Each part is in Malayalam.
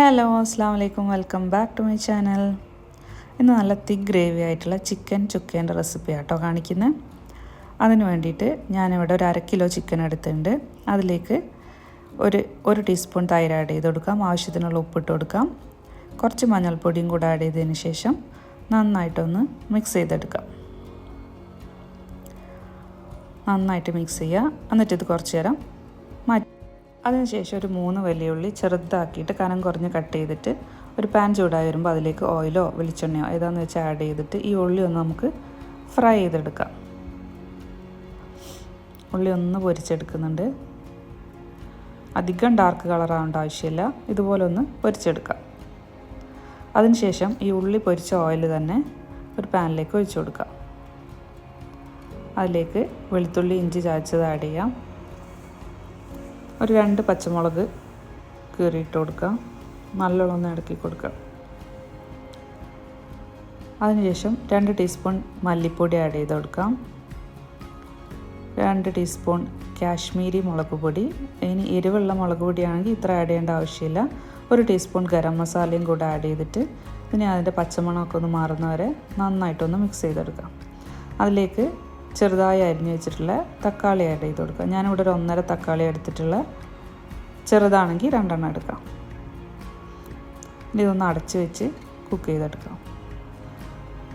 ഹലോ അസ്സാം വലൈക്കും welcome back to my channel ഇന്ന് നല്ല തിക് ഗ്രേവി ആയിട്ടുള്ള ചിക്കൻ ചുക്കേന്റെ റെസിപ്പി ആട്ടോ കാണിക്കുന്നത് അതിന് വേണ്ടിയിട്ട് ഞാനിവിടെ ഒരു അര കിലോ ചിക്കൻ എടുത്തിട്ടുണ്ട്. അതിലേക്ക് ഒരു ഒരു ടീസ്പൂൺ തൈര് ആഡ് ചെയ്ത് കൊടുക്കാം. ആവശ്യത്തിനുള്ള ഉപ്പിട്ട് കൊടുക്കാം. കുറച്ച് മഞ്ഞൾപ്പൊടിയും കൂടെ ആഡ് ചെയ്തതിന് ശേഷം നന്നായിട്ടൊന്ന് മിക്സ് ചെയ്തെടുക്കാം. നന്നായിട്ട് മിക്സ് ചെയ്യുക. എന്നിട്ട് ഇത് കുറച്ച് നേരം അതിനുശേഷം ഒരു മൂന്ന് വലിയുള്ളി ചെറുതാക്കിയിട്ട് കനം കുറഞ്ഞ് കട്ട് ചെയ്തിട്ട് ഒരു പാൻ ചൂടായി വരുമ്പോൾ അതിലേക്ക് ഓയിലോ വെളിച്ചെണ്ണയോ ഏതാണെന്ന് വെച്ചാൽ ആഡ് ചെയ്തിട്ട് ഈ ഉള്ളി ഒന്ന് നമുക്ക് ഫ്രൈ ചെയ്തെടുക്കാം. ഉള്ളി ഒന്ന് പൊരിച്ചെടുക്കുന്നുണ്ട്. അധികം ഡാർക്ക് കളർ ആവേണ്ട ആവശ്യമില്ല. ഇതുപോലെ ഒന്ന് പൊരിച്ചെടുക്കാം. അതിനുശേഷം ഈ ഉള്ളി പൊരിച്ച ഓയിൽ തന്നെ ഒരു പാനിലേക്ക് ഒഴിച്ചു കൊടുക്കാം. അതിലേക്ക് വെളുത്തുള്ളി ഇഞ്ചി ചായച്ചത് ആഡ് ചെയ്യാം. ഒരു രണ്ട് പച്ചമുളക് കീറിയിട്ട് കൊടുക്കുക നല്ലോണം ഒന്ന് ഇടക്കി കൊടുക്കുക അതിനുശേഷം രണ്ട് ടീസ്പൂൺ മല്ലിപ്പൊടി ആഡ് ചെയ്ത് കൊടുക്കാം. രണ്ട് ടീസ്പൂൺ കാശ്മീരി മുളക് പൊടി. ഇനി എരിവുള്ള മുളക് പൊടിയാണെങ്കിൽ ഇത്ര ആഡ് ചെയ്യേണ്ട ആവശ്യമില്ല. ഒരു ടീസ്പൂൺ ഗരം മസാലയും കൂടെ ആഡ് ചെയ്തിട്ട് ഇനി അതിന്റെ പച്ചമണമൊക്കെ ഒന്ന് മാറുന്നവരെ നന്നായിട്ടൊന്ന് മിക്സ് ചെയ്തെടുക്കാം. അതിലേക്ക് ചെറുതായി അരിഞ്ഞു വെച്ചിട്ടുള്ള തക്കാളി ആഡ് ചെയ്ത് കൊടുക്കുക. ഞാനിവിടെ ഒരു ഒന്നര തക്കാളി എടുത്തിട്ടുള്ള ചെറുതാണെങ്കിൽ രണ്ടെണ്ണം എടുക്കാം. ഇനി ഇതൊന്ന് അടച്ച് വെച്ച് കുക്ക് ചെയ്തെടുക്കാം.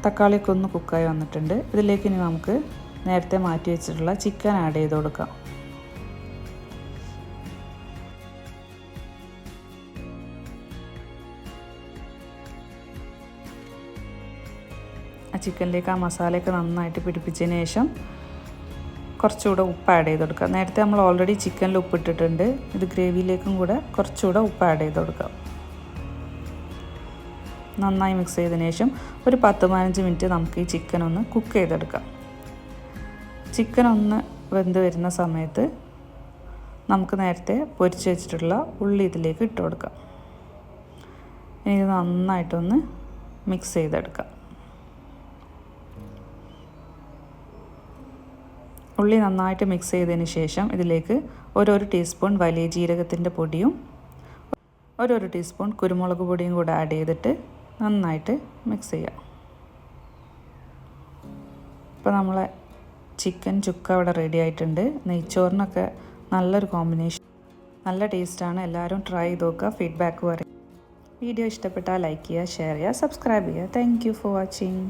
തക്കാളിയൊക്കെ ഒന്ന് കുക്കായി വന്നിട്ടുണ്ട്. ഇതിലേക്ക് ഇനി നമുക്ക് നേരത്തെ മാറ്റി വെച്ചിട്ടുള്ള ചിക്കൻ ആഡ് ചെയ്ത് കൊടുക്കാം. ആ ചിക്കനിലേക്ക് ആ മസാലയൊക്കെ നന്നായിട്ട് പിടിപ്പിച്ചതിന് ശേഷം കുറച്ചുകൂടെ ഉപ്പ് ആഡ് ചെയ്ത് കൊടുക്കുക. നേരത്തെ നമ്മൾ ഓൾറെഡി ചിക്കനിൽ ഉപ്പ് ഇട്ടിട്ടുണ്ട്. ഇത് ഗ്രേവിയിലേക്കും കൂടെ കുറച്ചുകൂടെ ഉപ്പ് ആഡ് ചെയ്ത് കൊടുക്കുക. നന്നായി മിക്സ് ചെയ്തതിന് ശേഷം ഒരു പത്ത് പതിനഞ്ച് മിനിറ്റ് നമുക്ക് ഈ ചിക്കൻ ഒന്ന് കുക്ക് ചെയ്തെടുക്കാം. ചിക്കൻ ഒന്ന് വെന്ത് വരുന്ന സമയത്ത് നമുക്ക് നേരത്തെ പൊരിച്ച് വെച്ചിട്ടുള്ള ഉള്ളി ഇതിലേക്ക് ഇട്ട് കൊടുക്കാം. ഇനി ഇത് നന്നായിട്ടൊന്ന് മിക്സ് ചെയ്തെടുക്കാം. ഉള്ളി നന്നായിട്ട് മിക്സ് ചെയ്തതിന് ശേഷം ഇതിലേക്ക് ഓരോരോ ടീസ്പൂൺ വലിയ ജീരകത്തിന്റെ പൊടിയും ഓരോരോ ടീസ്പൂൺ കുരുമുളക് പൊടിയും കൂടെ ആഡ് ചെയ്തിട്ട് നന്നായിട്ട് മിക്സ് ചെയ്യാം. ഇപ്പോൾ നമ്മളെ ചിക്കൻ ചുക്ക അവിടെ റെഡി ആയിട്ടുണ്ട്. നെയ്ച്ചോറിനൊക്കെ നല്ലൊരു കോമ്പിനേഷൻ നല്ല ടേസ്റ്റാണ് എല്ലാവരും ട്രൈ ചെയ്ത് നോക്കുക. ഫീഡ്ബാക്ക് പറയും വീഡിയോ ഇഷ്ടപ്പെട്ടാൽ ലൈക്ക് ചെയ്യുക ഷെയർ ചെയ്യുക സബ്സ്ക്രൈബ് ചെയ്യുക. Thank for watching